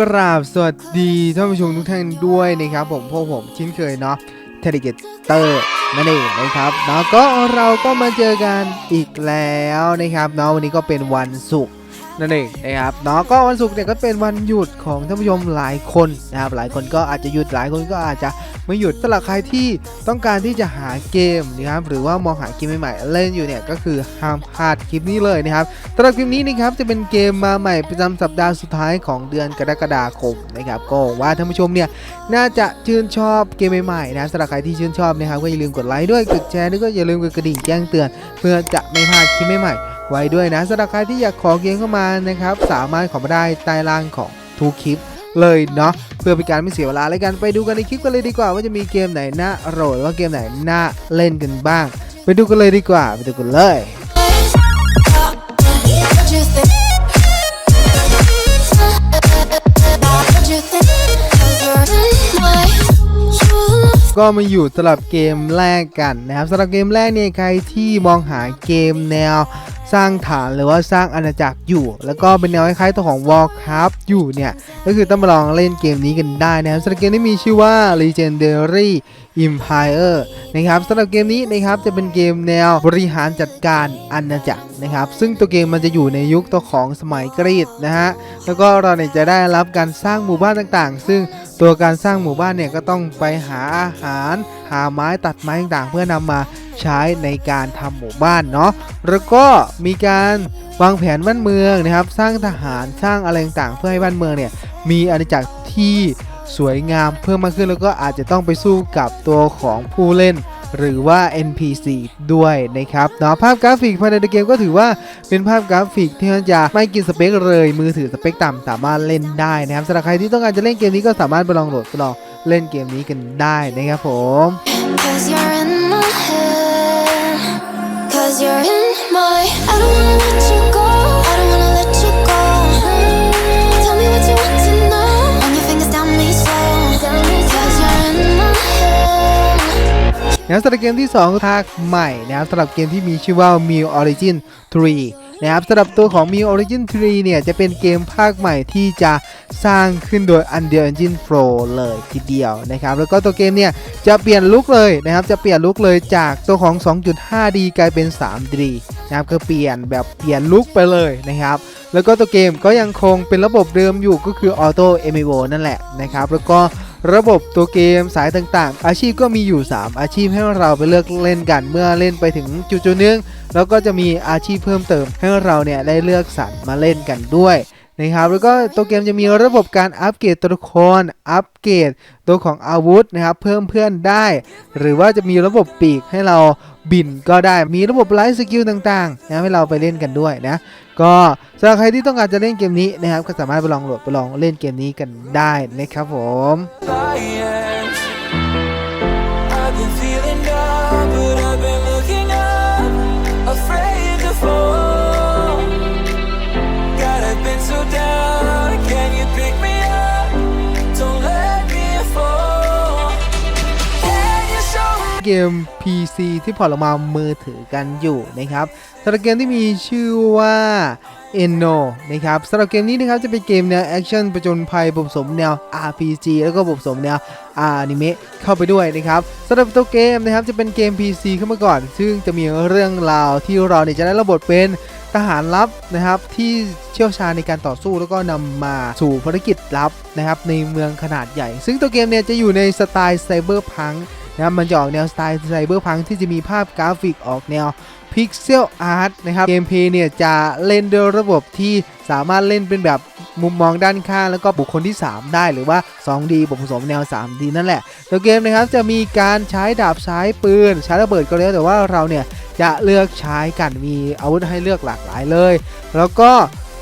กราบสวัสดีท่านผู้ชมทุกท่านด้วยนะครับผมพวกผมชินเคยเนาะเทเลเกเตอร์นั่นเองนะครับแล้วก็เราก็มาเจอกันอีกแล้วนะครับเนาะวันนี้ก็เป็นวันศุกร์ นั่นเองนะครับเนาะก็วันศุกร์เนี่ยก็เป็นวันหยุดของท่านผู้ชมหลายคนนะครับหลายคนก็อาจจะหยุดหลายคนก็อาจจะไม่หยุดสำหรับใครที่ต้องการที่จะหาเกมนะครับหรือว่ามองหาเกมใหม่ๆเล่นอยู่เนี่ยก็คือห้ามพลาดคลิปนี้เลยนะครับสำหรับคลิปนี้นะครับจะเป็นเกมมาใหม่ประจำสัปดาห์สุดท้ายของเดือนกรกฎาคมนะครับก็หวังว่าท่านผู้ชมเนี่ยน่าจะชื่นชอบเกมใหม่ๆนะสำหรับใครที่ชื่นชอบนะครับก็อย่าลืมกดไลค์ด้วยกดแชร์ด้วยก็อย่าลืมกดกระดิ่งแจ้งเตือน เพื่อจะไม่พลาดคลิปใหม่ๆ ไว้ด้วยนะสำหรับใครที่อยากขอเกมเข้ามานะครับ สามารถขอมาได้ใต้ล่างของทุกคลิปเลยเนาะเพื่อเป็นการไม่เสียเวลาแล้วกันไปดูกันในคลิปกันเลยดีกว่าว่าจะมีเกมไหนน่าโหลดแล้วเกมไหนน่าเล่นกันบ้าง ไปดูกันเลยดีกว่าไปดูกันเลยก็มาอยู่สำหรับเกมแรกกันนะครับสำหรับเกมแรกเนี่ยใครที่มองหาเกมแนว สร้างฐานหรือว่าสร้างอาณาจักรอยู่ แล้วก็เป็นแนวคล้ายๆตัวของ Warcraft อยู่เนี่ย ก็คือต้องมาลองเล่นเกมนี้กันได้นะครับสำหรับเกมที่มีชื่อว่า Legendary Empire นะครับสำหรับเกมนี้นะครับจะเป็นเกมแนวบริหารจัดการอาณาจักรนะครับ ซึ่งตัวเกมมันจะอยู่ในยุคตัวของสมัยกรีกนะฮะแล้วก็เราเนี่ยจะได้รับการสร้างหมู่บ้านต่างๆ ซึ่งตัวการสร้างหมู่บ้านเนี่ยก็ต้องไปหาอาหาร หาไม้ตัดไม้ต่างๆ เพื่อนำมาใช้ในการทำหมู่บ้านเนาะแล้วก็มีการวางแผนบ้านเมืองนะครับ สร้างทหารสร้างอะไรต่างๆ เพื่อให้บ้านเมืองเนี่ยมีอาณาจักรที่ สวยงามเพิ่มมากขึ้นแล้วก็อาจจะต้องไปสู้กับตัวของผู้เล่น หรือว่า NPC ด้วยนะครับเนาะภาพกราฟิกภายในเกมก็ถือว่าเป็นภาพกราฟิกที่มันจะไม่กินสเปคเลยมือถือสเปคต่ำสามารถเล่นได้นะครับสำหรับใครที่ต้องการจะเล่นเกมนี้ก็สามารถไปลองโหลดไปลองเล่นเกมนี้กันได้นะครับผม Cause you're in my head. Cause you're in my. I don't wanna นะครับสำหรับเกมที่2ภาคใหม่นะครับสำหรับเกมที่มีชื่อว่า m e w Origin 3 นะครับสำหรับตัวของ m e w Origin 3 เนี่ย จะเป็นเกมภาคใหม่ที่จะสร้างขึ้นโดย Unreal Engine 4 เลยทีเดียวนะครับ แล้วก็ตัวเกมเนี่ย จะเปลี่ยนลุคเลยนะครับ จะเปลี่ยนลุคเลยจากตัวของ 2.5D กลายเป็น 3D นะครับก็เปลี่ยนแบบเปลี่ยนลุคไปเลยนะครับแล้วก็ตัวเกมก็ยังคงเป็นระบบเดิมอยู่ก็คือ Auto MMO นั่นแหละนะครับแล้วก็ ระบบตัวเกมสายต่างๆ อาชีพก็มีอยู่ 3 อาชีพให้เราไปเลือกเล่นกันเมื่อเล่นไปถึงจุดๆนึงแล้วก็จะมีอาชีพเพิ่มเติม ให้เราเนี่ยได้เลือกสรรมาเล่นกันด้วยนะครับแล้วก็ตัวเกมจะมีระบบการอัปเกรดตัวละครอัปเกรดตัวของอาวุธนะครับเพิ่มเพื่อนได้ หรือว่าจะมีระบบปีกให้เราบินก็ได้มีระบบไลฟ์สกิลต่างๆนะให้เราไปเล่นกันด้วยนะ ก็สำหรับใครที่ต้องการจะเล่นเกมนี้นะครับก็สามารถไปลองโหลดไปลองเล่นเกมนี้กันได้นะครับผม เกม PC ที่พอร์ตลงมามือถือกันอยู่นะครับสำหรับเกมที่มีชื่อว่า Eno นะครับสำหรับเกมนี้นะครับจะเป็นเกมแนวแอคชั่นประจนภัยผสมแนว RPG แล้วก็ผสมแนวอนิเมะเข้าไปด้วยนะครับสำหรับตัวเกมนะครับจะเป็นเกม PC ขึ้นมาก่อน ซึ่งจะมีเรื่องราวที่เราเนี่ยจะได้รับบทเป็นทหารลับนะครับที่เชี่ยวชาญในการต่อสู้แล้วก็นำมาสู่ภารกิจลับนะครับในเมืองขนาดใหญ่ ซึ่งตัวเกมเนี่ยจะอยู่ในสไตล์ไซเบอร์พัง นะครับมันจะออกแนวสไตล์ไซเบอร์พังที่จะมีภาพกราฟิกออกแนวพิกเซลอาร์ตนะครับเกมเพย์เนี่ยจะเล่นด้วยระบบที่สามารถเล่นเป็นแบบมุมมองด้านข้างแล้วก็บุคคลที่ 3 ได้หรือว่า 2D ผสมแนว 3D นั่นแหละตัวเกมนะครับจะมีการใช้ดาบใช้ปืน ใช้ระเบิดก็แล้วแต่ว่าเราเนี่ยจะเลือกใช้กันมีอาวุธให้เลือกหลากหลายเลย แล้วก็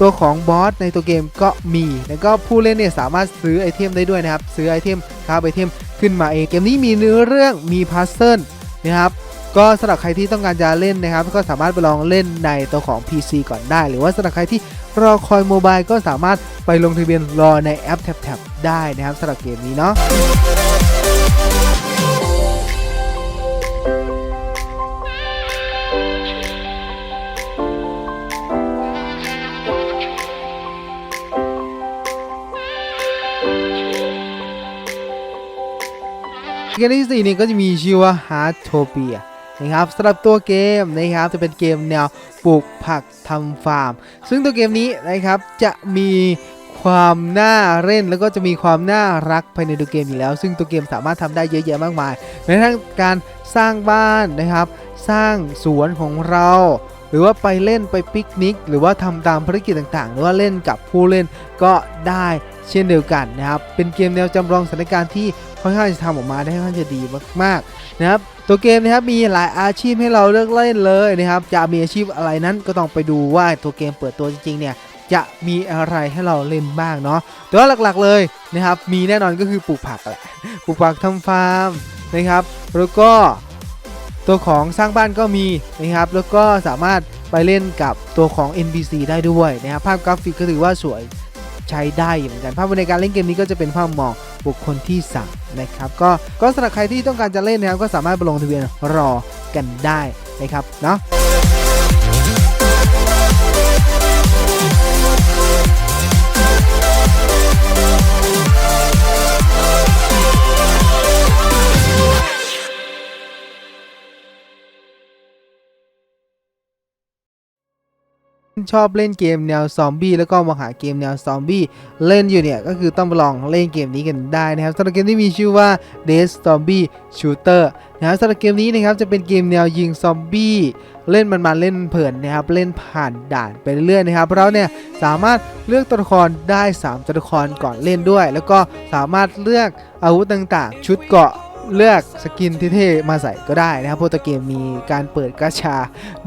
ตัวของบอสในตัวเกมก็มี แล้วก็ผู้เล่นเนี่ยสามารถซื้อไอเทมได้ด้วยนะครับ ซื้อไอเทมคราฟไอเทม ขึ้นมาเองเกมนี้มีเนื้อเรื่องมีพัซเซิลนะครับก็สำหรับใครที่ต้องการจะเล่นนะครับ ก็สามารถไปลองเล่นในตัวของ PC ก่อนได้ หรือว่าสำหรับใครที่รอคอยโมบายก็สามารถไปลงทะเบียนรอในแอปแท็บๆได้นะครับสำหรับเกมนี้เนาะ เกมที่สี่นี่ก็จะมีชื่อว่า h a r t o p i a นะครับสำหรับตัวเกมนะครับจะเป็นเกมแนวปลูกผักทำฟาร์ม ซึ่งตัวเกมนี้นะครับจะมีความน่าเล่นแล้วก็จะมีความน่ารักภายในตัวเกมอยู่แล้ว ซึ่งตัวเกมสามารถทำได้เยอะแยะมากมายแม้กระทั่งการสร้างบ้านนะครับ สร้างสวนของเรา หรือว่าไปเล่นไปปิกนิก หรือว่าทำตามภารกิจต่างๆ หรือว่าเล่นกับผู้เล่นก็ได้ เช่นเดียวกันนะครับ เป็นเกมแนวจำลองสถานการณ์ที่ค่อนข้างจะทำออกมาได้ค่อนข้างจะดีมากๆนะครับ ตัวเกมนะครับมีหลายอาชีพให้เราเลือกเล่นเลยนะครับ จะมีอาชีพอะไรนั้นก็ต้องไปดูว่าตัวเกมเปิดตัวจริงๆเนี่ยจะมีอะไรให้เราเล่นบ้างเนาะ แต่ว่าหลักๆเลยนะครับ มีแน่นอนก็คือปลูกผักแหละ ปลูกผักทำฟาร์มนะครับ แล้วก็ตัวของสร้างบ้านก็มีนะครับ แล้วก็สามารถไปเล่นกับตัวของ NPC ได้ด้วยนะครับ ภาพกราฟิกก็ถือว่าสวย ใช้ได้เหมือนกันภาพในการเล่นเกมนี้ก็จะเป็นภาพมองบุคคลที่สั่งนะครับก็ก็สำหรับใครที่ต้องการจะเล่นนะครับก็สามารถไปลงทะเบียนรอกันได้นะครับเนาะ ชอบเล่นเกมแนวซอมบี้แล้วก็มองหาเกมแนวซอมบี้เล่นอยู่เนี่ยก็คือต้องลองเล่นเกมนี้กันได้นะครับสำหรับเกมที่มีชื่อว่า Death Zombie Shooter นะครับสำหรับเกมนี้นะครับจะเป็นเกมแนวยิงซอมบี้เล่นมันมาเล่นเพลินนะครับเล่นผ่านด่านไปเรื่อยนะครับเราเนี่ยสามารถเลือกตัวละครได้ 3 ตัวละครก่อนเล่นด้วย แล้วก็สามารถเลือกอาวุธต่างๆ ชุดเกราะเลือกสกินที่เท่มาใส่ก็ได้นะครับเพราะตัวเกมมีการเปิดกาชา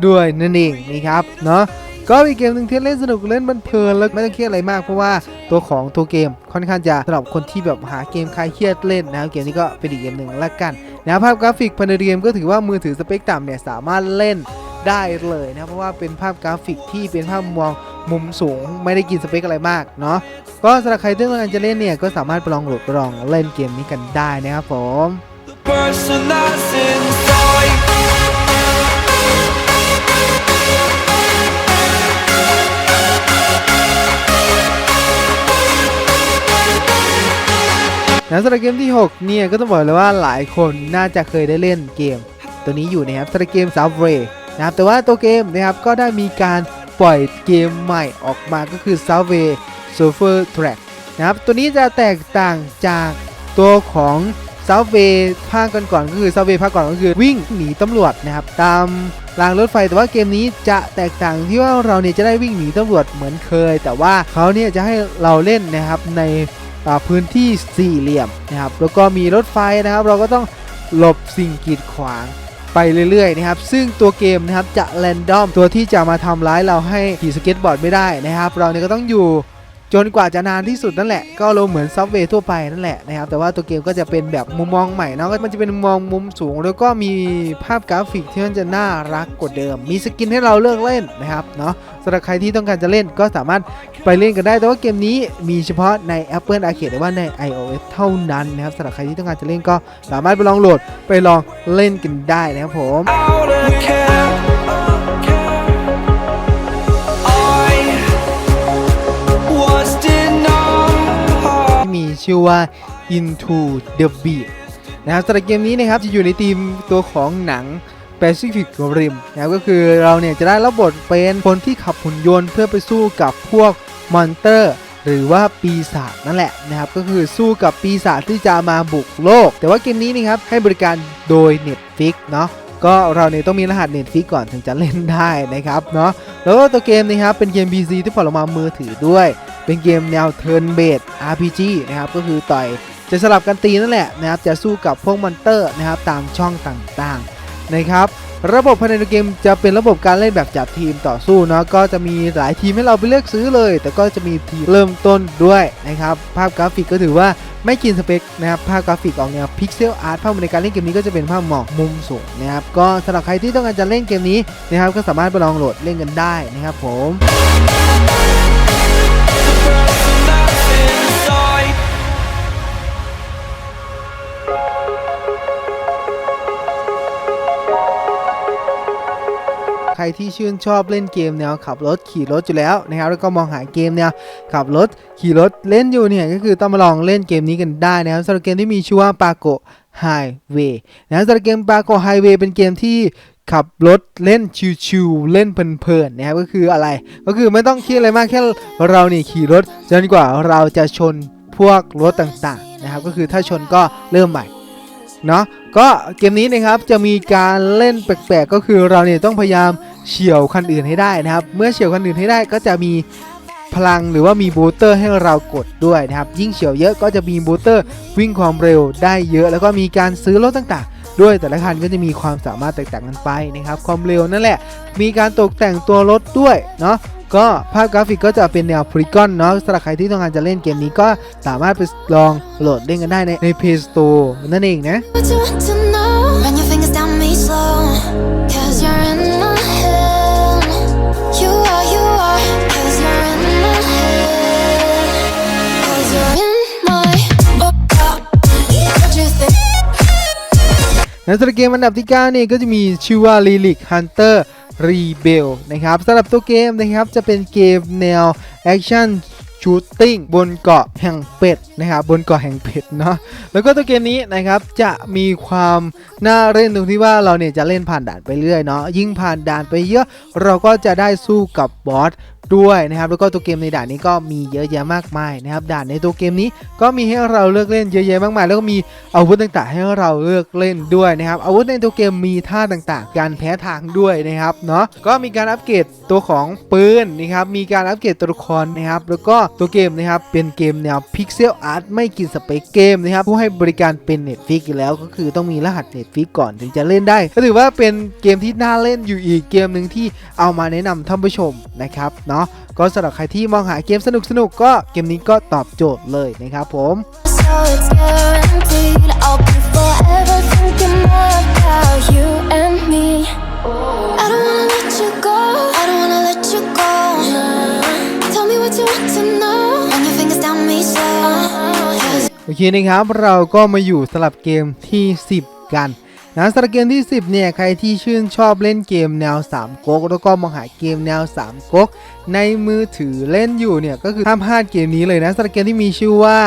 ด้วยนั่นเองนะครับเนาะ ก็มีเกมหนึ่งที่เล่นสนุกเล่นมันเพลินแล้วไม่ต้องเครียดอะไรมากเพราะว่าตัวของตัวเกมค่อนข้างจะสำหรับคนที่แบบหาเกมคลายเครียดเล่นนะครับเกมนี้ก็เป็นอีกเกมหนึ่งละกันนะภาพกราฟิกภายในเกมก็ถือว่ามือถือสเปคต่ำเนี่ยสามารถเล่นได้เลยนะเพราะว่าเป็นภาพกราฟิกที่เป็นภาพมองมุมสูงไม่ได้กินสเปคอะไรมากเนาะก็สำหรับใครที่ต้องการจะเล่นเนี่ยก็สามารถไปลองโหลดปลองเล่นเกมนี้กันได้นะครับผม นะสำหรับเกมที่ 6 เนี่ยก็ต้องบอกเลยว่าหลายคนน่าจะเคยได้เล่นเกม ตัวนี้อยู่นะครับสำหรับเกม Subway นะครับแต่ว่าตัวเกมนะครับก็ได้มีการปล่อยเกมใหม่ออกมาก็คือ Subway Surfer Track นะครับตัวนี้จะแตกต่างจากตัวของ Subway ภาคก่อนๆก็คือ Subway ภาคก่อนก็คือวิ่งหนีตำรวจนะครับตามรางรถไฟแต่ว่าเกมนี้จะแตกต่างที่ว่าเราเนี่ยจะได้วิ่งหนีตำรวจเหมือนเคย แต่ว่าเขาเนี่ยจะให้เราเล่นนะครับใน พื้นที่สี่เหลี่ยมนะครับแล้วก็มีรถไฟนะครับ เราก็ต้องหลบสิ่งกีดขวางไปเรื่อยๆนะครับ ซึ่งตัวเกมนะครับจะแรนดอมตัวที่จะมาทำร้ายเราให้ขี่สเก็ตบอร์ดไม่ได้นะครับ เราเนี่ยก็ต้องอยู่ จนกว่าจะนานที่สุดนั่นแหละก็ลงเหมือนซับเวย์ทั่วไปนั่นแหละนะครับแต่ว่าตัวเกมก็จะเป็นแบบมุมมองใหม่นะก็มันจะเป็นมุมมองมุมสูง แล้วก็มีภาพกราฟิกที่มันจะน่ารักกว่าเดิม มีสกินให้เราเลือกเล่นนะครับเนาะสำหรับใครที่ต้องการจะเล่นก็สามารถไปเล่นกันได้ แต่ว่าเกมนี้มีเฉพาะใน Apple Arcade หรือว่าใน iOS เท่านั้นนะครับสำหรับใครที่ต้องการจะเล่นก็สามารถไปลองโหลดไปลองเล่นกันได้นะครับผม ชื่อว่า Into the Beat นะครับสำหรับเกมนี้นะครับจะอยู่ในทีมตัวของหนัง Pacific Rim นะครับก็คือเราเนี่ยจะได้รับบทเป็นคนที่ขับหุ่นยนต์เพื่อไปสู้กับพวกมอนเตอร์หรือว่าปีศาจนั่นแหละนะครับก็คือสู้กับปีศาจที่จะมาบุกโลก แต่ว่าเกมนี้นะครับให้บริการโดย Netflix เนาะก็เราเนี่ยต้องมีรหัส Netflix ก่อนถึงจะเล่นได้นะครับเนาะแล้วก็ตัวเกมนะครับเป็นเกม PC ที่ปล่อยออกมามือถือด้วย เป็นเกมแนว Turn Based RPG นะครับก็คือต่อยจะสลับกันตีนั่นแหละนะครับจะสู้กับพวกมอนเตอร์นะครับตามช่องต่างๆนะครับระบบภายในเกมจะเป็นระบบการเล่นแบบจับทีมต่อสู้เนาะก็จะมีหลายทีมให้เราไปเลือกซื้อเลย แต่ก็จะมีทีมเริ่มต้นด้วยนะครับภาพกราฟิกก็ถือว่าไม่กินสเปคนะครับภาพกราฟิกออกแนวพิกเซลอาร์ตภาพในการเล่นเกมนี้ก็จะเป็นภาพหมอกมุมสูงนะครับก็สำหรับใครที่ต้องการจะเล่นเกมนี้นะครับก็สามารถไปลองโหลดเล่นกันได้นะครับผม รที่ชื่นชอบเล่นเกมแนวขับรถขี่รถอยู่แล้วนะครับแล้วก็มองหาเกมแนวขับรถขี่รถเล่นอยู่เนี่ยก็คือต้องมาลองเล่นเกมนี้กันได้นะครับสำหรับเกมที่มีชื่อว่าปาโก Highway นะสำหรับเกม Paco Highway เป็นเกมที่ขับรถเล่นชิวๆเล่นเพลินๆนะครับก็คืออะไรก็คือไม่ต้องคิดอะไรมากแค่เรานี่ขี่รถจนกว่าเราจะชนพวกรถต่างๆนะครับก็คือถ้าชนก็เริ่มใหม่เนาะก็เกมนี้นะครับจะมีการเล่นแปลกๆ ก็คือเราเนี่ยต้องพยายาม เฉียวคันอื่นให้ได้นะครับ เมื่อเฉียวคันอื่นให้ได้ก็จะมีพลังหรือว่ามีบูสเตอร์ให้เรากดด้วยนะครับ ยิ่งเฉียวเยอะก็จะมีบูสเตอร์วิ่งความเร็วได้เยอะ แล้วก็มีการซื้อรถต่างๆ ด้วยแต่ละคันก็จะมีความสามารถแตกต่างกันไปนะครับ ความเร็วนั่นแหละ มีการตกแต่งตัวรถด้วยเนาะก็ภาพกราฟิกก็จะเป็นแนวพลีกอนเนาะสำหรับใครที่ต้องการจะเล่นเกมนี้ก็สามารถไปลองโหลดเล่นกันได้ในใน Play Store นั่นเองนะ ในสำหรับเกมอันดับที่9นี่ก็จะมีชื่อว่า Relic Hunter Rebel นะครับสำหรับตัวเกมนะครับจะเป็นเกมแนวแอคชั่นชูตติ้งบนเกาะแห่งเป็ดนะครับบนเกาะแห่งเป็ดเนาะแล้วก็ตัวเกมนี้นะครับจะมีความน่าเล่นตรงที่ว่าเราเนี่ยจะเล่นผ่านด่านไปเรื่อยเนาะยิ่งผ่านด่านไปเยอะ เราก็จะได้สู้กับบอส ด้วยนะครับแล้วก็ตัวเกมในด่านนี้ก็มีเยอะแยะมากมายนะครับด่านในตัวเกมนี้ก็มีให้เราเลือกเล่นเยอะแยะมากมาย แล้วก็มีอาวุธต่างๆ ให้เราเลือกเล่นด้วยนะครับอาวุธในตัวเกมมีท่าต่างๆ การแพ้ทางด้วยนะครับเนาะก็มีการอัปเกรดตัวของปืนนะครับมีการอัปเกรดตัวละครนะครับแล้วก็ตัวเกมนะครับเป็นเกมแนวพิกเซลอาร์ตไม่กินสเปคเกมนะครับผู้ให้บริการเป็น Netflix แล้วก็คือต้องมีรหัส Netflix ก่อนถึงจะเล่นได้ ก็ถือว่าเป็นเกมที่น่าเล่นอยู่อีกเกมหนึ่งที่เอามาแนะนำท่านผู้ชมนะครับเนาะาะก็สำหรับใครที่มองหาเกมสนุกสนุกก็เกมนี้ก็ตอบโจทย์เลยนะครับผม โอเคนะครับ เราก็มาอยู่สลับเกมที่ 10 กัน นะสำหรับเกมที่ 10 เนี่ย ใครที่ชื่นชอบเล่นเกมแนว3ก๊กแล้วก็มองหาเกมแนว3ก๊กในมือถือเล่นอยู่เนี่ย ก็คือห้ามพลาดเกมนี้เลยนะสำหรับเกมที่มีชื่อว่า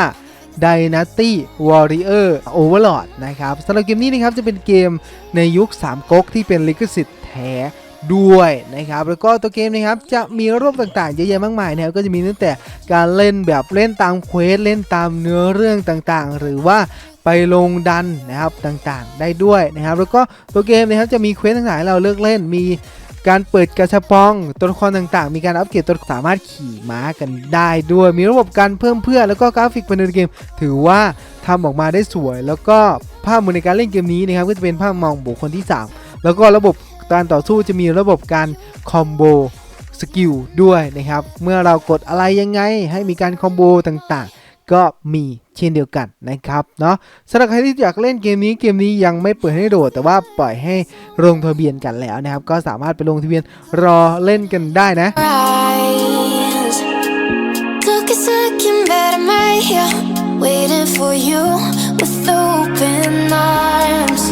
Dynasty Warrior Overlord นะครับสำหรับเกมนี้นะครับจะเป็นเกมในยุค3ก๊กที่เป็นลิขสิทธิ์แท้ด้วยนะครับแล้วก็ตัวเกมนะครับจะมีรูปต่างๆเยอะแยะมากมายนะครับก็จะมีตั้งแต่การเล่นแบบเล่นตามเควสเล่นตามเนื้อเรื่องต่างๆ หรือว่า ไปลงดันนะครับต่างๆ ได้ด้วยนะครับ แล้วก็ตัวเกมนะครับจะมีเควสต่างๆให้เราเลือกเล่นมีการเปิดกระชับปองตัวละครต่างๆ มีการอัปเกรดตัวสามารถขี่ม้ากันได้ด้วย มีระบบการเพิ่มเพื่อนแล้วก็กราฟิกภายในเกม ถือว่าทำออกมาได้สวย แล้วก็ภาพมุมในการเล่นเกมนี้นะครับก็จะเป็นภาพมองบุคคลที่ 3 แล้วก็ระบบการต่อสู้จะมีระบบการคอมโบสกิลด้วยนะครับ เมื่อเรากดอะไรยังไงให้มีการคอมโบต่างๆ ก็มีเช่นเดียวกันนะครับเนาะสำหรับใครที่อยากเล่นเกมนี้เกมนี้ยังไม่เปิดให้โหลด แต่ว่าปล่อยให้ลงทะเบียนกันแล้วนะครับ ก็สามารถไปลงทะเบียนรอเล่นกันได้นะ eyes. Took a second, but I'm right here, waiting for you with open arms.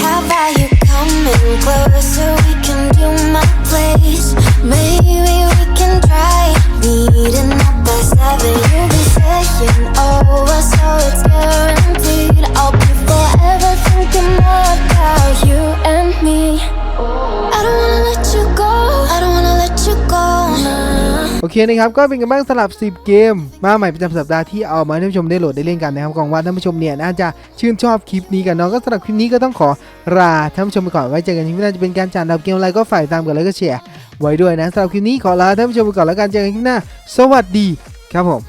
How about you coming closer? เคนะครับก็เป็นกันบ้างสลับ 10 เกม มาใหม่ประจำสัปดาห์ที่เอามาให้ท่านผู้ชมได้โหลดได้เล่นกันนะครับกองว่าท่านผู้ชมเนี่ยน่าจะชื่นชอบคลิปนี้กันเนาะก็สำหรับคลิปนี้ก็ต้องขอลาท่านผู้ชมไปก่อนไว้เจอกันที่หน้าจะเป็นการจานดับเกมอะไรก็ฝ่ายตามกันแล้วก็แชร์ไว้ด้วยนะสำหรับคลิปนี้ขอลาท่านผู้ชมไปก่อนแล้วกันเจอกันที่หน้า สวัสดีครับผม